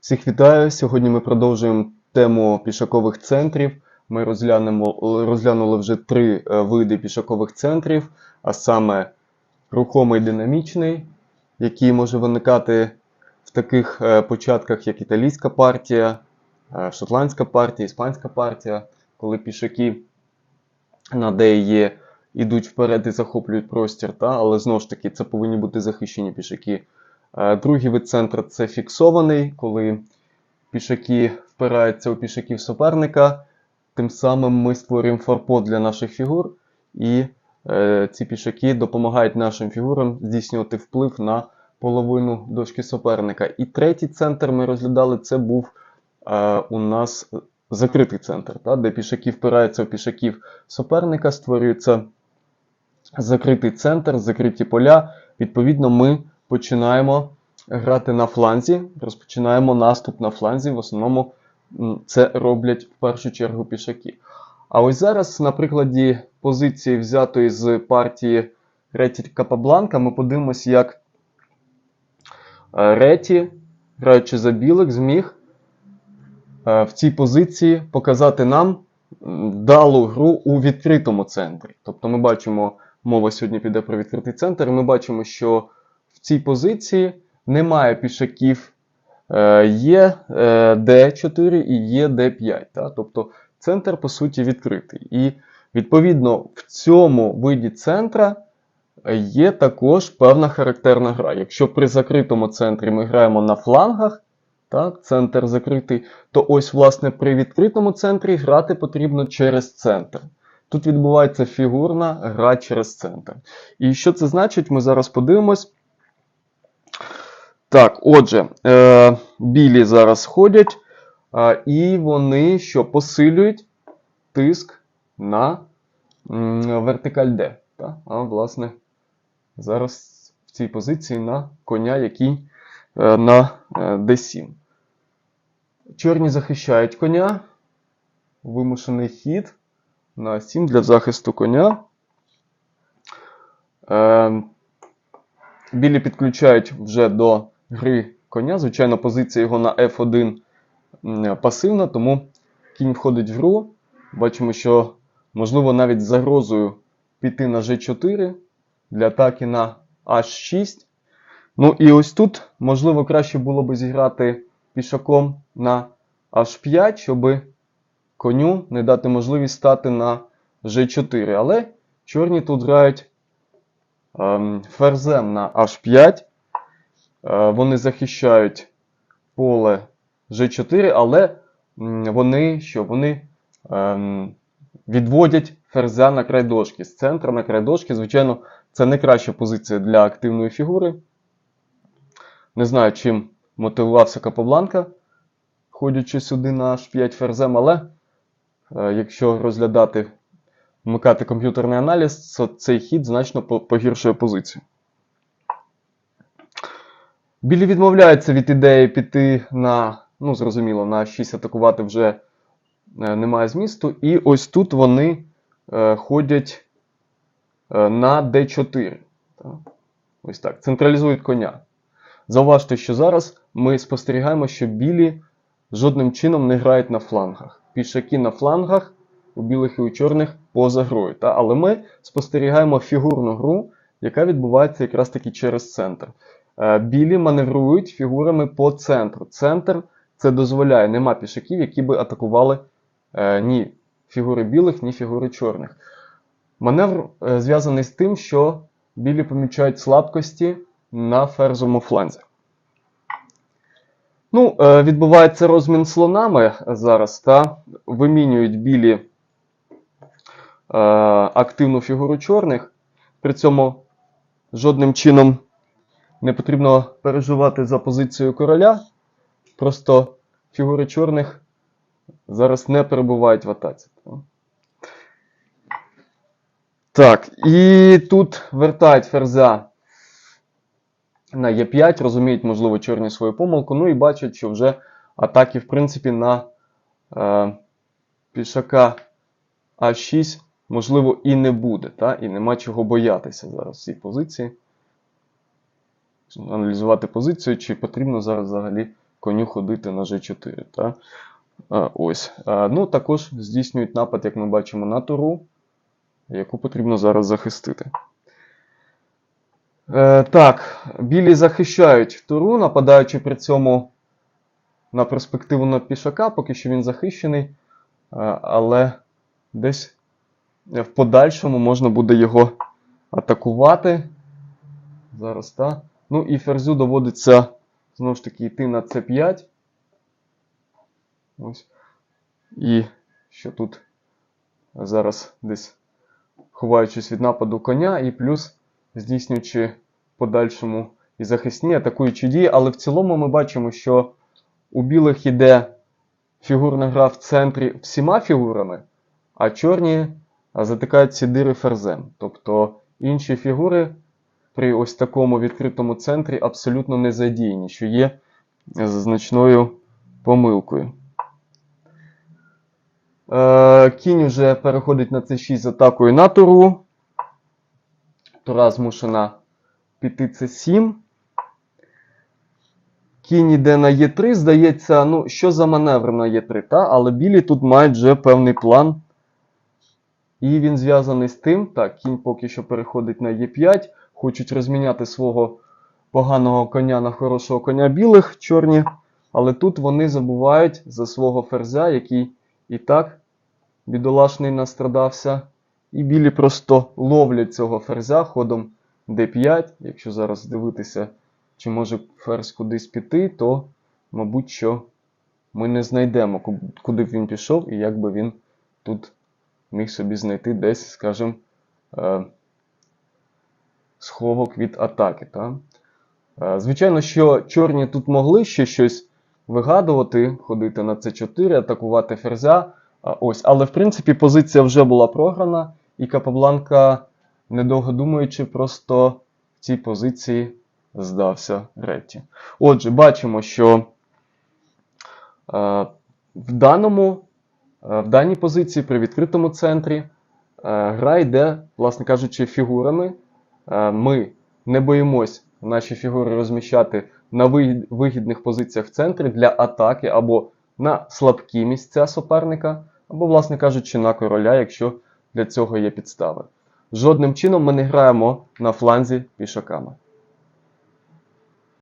Всіх вітаю! Сьогодні ми продовжуємо тему пішакових центрів. Ми розглянули вже три е, види пішакових центрів, а саме рухомий динамічний, який може виникати в таких е, початках, як італійська партія, е, шотландська партія, іспанська партія, коли пішаки на ДЕ йдуть вперед і захоплюють простір, та? але знову ж таки це повинні бути захищені пішаки. Е, Другий вид центру це фіксований, коли пішаки впираються у пішаків суперника. Тим самим ми створюємо форпост для наших фігур, і е, ці пішаки допомагають нашим фігурам здійснювати вплив на половину дошки суперника. І третій центр ми розглядали, це був е, у нас закритий центр, та, де пішаки впираються у пішаків суперника, створюється закритий центр, закриті поля. Відповідно, ми починаємо грати на фланзі, розпочинаємо наступ на фланзі. В основному це роблять в першу чергу пішаки. А ось зараз, на прикладі позиції, взятої з партії Реті Капабланка, ми подивимося, як е, Реті, граючи за білих, зміг е, в цій позиції показати нам м, вдалу гру у відкритому центрі. Тобто ми бачимо, мова сьогодні піде про відкритий центр, ми бачимо, що цій позиції немає пішаків. Е, Є е, D4 і є D5. Та? Тобто центр, по суті, відкритий. І відповідно в цьому виді центра є також певна характерна гра. Якщо при закритому центрі ми граємо на флангах, та, центр закритий, то ось, власне, при відкритому центрі грати потрібно через центр. Тут відбувається фігурна гра через центр. І що це значить, ми зараз подивимось. Так, отже, е, білі зараз ходять, е, і вони що посилюють тиск на м, вертикаль D. Та? А, власне, зараз в цій позиції на коня, який е, на е, D7. Чорні захищають коня. Вимушений хід на 7 для захисту коня. Е, Білі підключають вже до гри коня. Звичайно, позиція його на F1 пасивна, тому кінь входить в гру. Бачимо, що можливо навіть з загрозою піти на G4 для атаки на H6. Ну і ось тут, можливо, краще було би зіграти пішаком на H5, щоб коню не дати можливість стати на G4. Але чорні тут грають ем, ферзем на H5. Е, Вони захищають поле G4, але вони що? Вони ем, відводять ферзя на край дошки. З центра на край дошки, звичайно, це не краща позиція для активної фігури. Не знаю, чим мотивувався Капабланка, ходячи сюди на H5 ферзем, але е, якщо розглядати, вмикати комп'ютерний аналіз, то цей хід значно погіршує позицію. Білі відмовляються від ідеї піти на, ну, зрозуміло, на 6 атакувати вже е, немає змісту. І ось тут вони е, ходять е, на D4. Так? Ось так. Централізують коня. Зауважте, що зараз ми спостерігаємо, що білі жодним чином не грають на флангах. Пішаки на флангах у білих і у чорних поза грою. Та? Але ми спостерігаємо фігурну гру, яка відбувається якраз таки через центр. Е, Білі маневрують фігурами по центру. Центр це дозволяє, нема пішаків, які би атакували е, ні фігури білих, ні фігури чорних. Маневр е, зв'язаний з тим, що білі помічають слабкості на ферзовому фланзі. Ну, відбувається розмін слонами зараз, та вимінюють білі е, активну фігуру чорних. При цьому жодним чином не потрібно переживати за позицію короля. Просто фігури чорних зараз не перебувають в атаці. Так, і тут вертають ферзя на Е5, розуміють, можливо, чорні свою помилку. Ну і бачать, що вже атаки, в принципі, на е, пішака А6, можливо, і не буде. Та? І нема чого боятися зараз в цій позиції. Аналізувати позицію, чи потрібно зараз взагалі коню ходити на G4. Та? А, ось. А, ну, також здійснюють напад, як ми бачимо, на туру, яку потрібно зараз захистити. Е, так, білі захищають туру, нападаючи при цьому на перспективу на пішака, поки що він захищений, але десь в подальшому можна буде його атакувати. Зараз, так. Ну і ферзю доводиться знову ж таки йти на c5. Ось. І що тут зараз десь ховаючись від нападу коня, і плюс здійснюючи подальшому і захисні атакуючі дії. Але в цілому ми бачимо, що у білих іде фігурна гра в центрі всіма фігурами, а чорні затикають ці дири ферзем. Тобто інші фігури при ось такому відкритому центрі абсолютно не задіяні, що є значною помилкою. Е, Кінь вже переходить на c6 з атакою на туру. Тура змушена піти c7. Кінь іде на Е3. Здається, ну, що за маневр на Е3, та? але білі тут мають вже певний план. І він зв'язаний з тим, так, кінь поки що переходить на Е5. Хочуть розміняти свого поганого коня на хорошого коня білих чорні. Але тут вони забувають за свого ферзя, який і так бідолашний настрадався. І білі просто ловлять цього ферзя ходом d5. Якщо зараз дивитися, чи може ферзь кудись піти, то, мабуть, що ми не знайдемо, куди б він пішов і як би він тут міг собі знайти десь, скажімо, е, сховок від атаки. Та? Е, Звичайно, що чорні тут могли ще щось вигадувати, ходити на c4, атакувати ферзя. Ось, але в принципі позиція вже була програна, і Капабланка, недовго думаючи, просто в цій позиції здався Ретті. Отже, бачимо, що е, в, даному, е, в даній позиції при відкритому центрі гра йде, власне кажучи, фігурами. Е, ми не боїмось наші фігури розміщати на вигідних позиціях в центрі для атаки або на слабкі місця суперника, або, власне кажучи, на короля, якщо для цього є підстави. Жодним чином ми не граємо на фланзі пішаками.